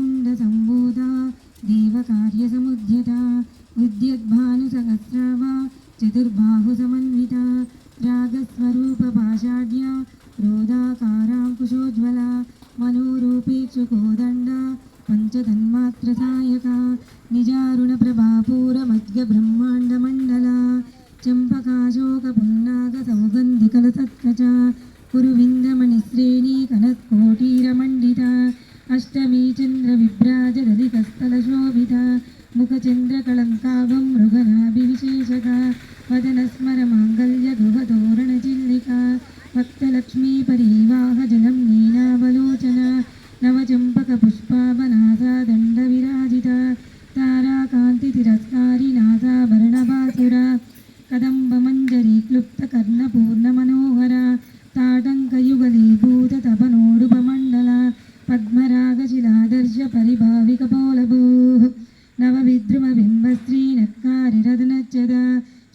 मुकुंद संबोधा देव कार्य समुद्यता विद्यद्भानु सहस्रवा चतुर्बाहु समन्विता राग स्वरूप पाषाढ़ रोदाकारा कुशोज्वला मनोरूपेक्षकोदंड पंचतन्मात्र सायका निजारुण मुकुन्दसम्भूता देवकार्यसमुद्यता, विद्यद्भानुसहस्रावा, चतुर्बाहुसमन्विता, रागस्वरूपपाषाढ्या, रोदाकाराङ्कुशोज्ज्वला, मनोरूपेक्षुकोदण्डा, पञ्चतन्मात्रसायका, निजारुणप्रभापूरमद्गब्रह्माण्डमण्डला, चम्पकाशोकपुन्नागसौगन्धिकलसत्कचा कुरुविन्दमणिश्रेणी कनत्कोटीरमण्डिता अष्टमी వక్రాజదలితస్థలశోభిత ముఖచంద్రకళంకావం మృగనాభివిశేషక వదనస్మరమాంగల్యగృహతోరణచిల్లికా భక్తలక్ష్మీపరీవాహ జలం నీలావలోచన నవచంపకపుష్పావనాసా దండవిరాజిత తారాకాంతితిరస్కారి परिभाविकपोलभूः नवविद्रुमबिम्बस्त्रीनक्कारिरदनच्चदा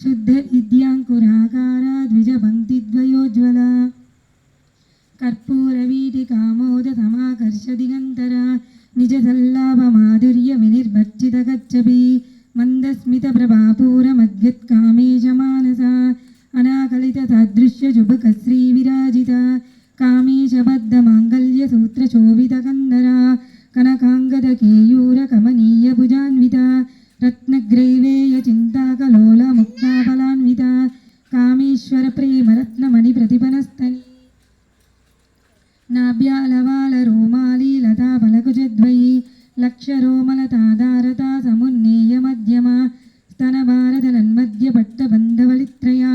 शुद्धविद्याङ्कुराकारा द्विजपङ्क्तिद्वयोज्ज्वला कर्पूरवीटिकामोदसमाकर्षदिगन्तरा निजसल्लाभमाधुर्यविनिर्भर्जितगच्छपि मन्दस्मितप्रभापूरमद्युत्कामेशमानसा अनाकलिततादृश्यजुबकश्रीविराजिता कामेशबद्धमाङ्गल्यसूत्रशोभितकन्दरा मयूरकमनीयभुजान्विता रत्नग्रैवेयचिन्ताकलोलमुक्ताफलान्विता कामेश्वरप्रेमरत्नमणिप्रतिपनस्तनि नाभ्यालवालरोमालीलताफलकुजद्वयी लक्षरोमलतादारता समुन्नेयमध्यमा स्तनभारतनन्मध्यपट्टबन्धवलित्रया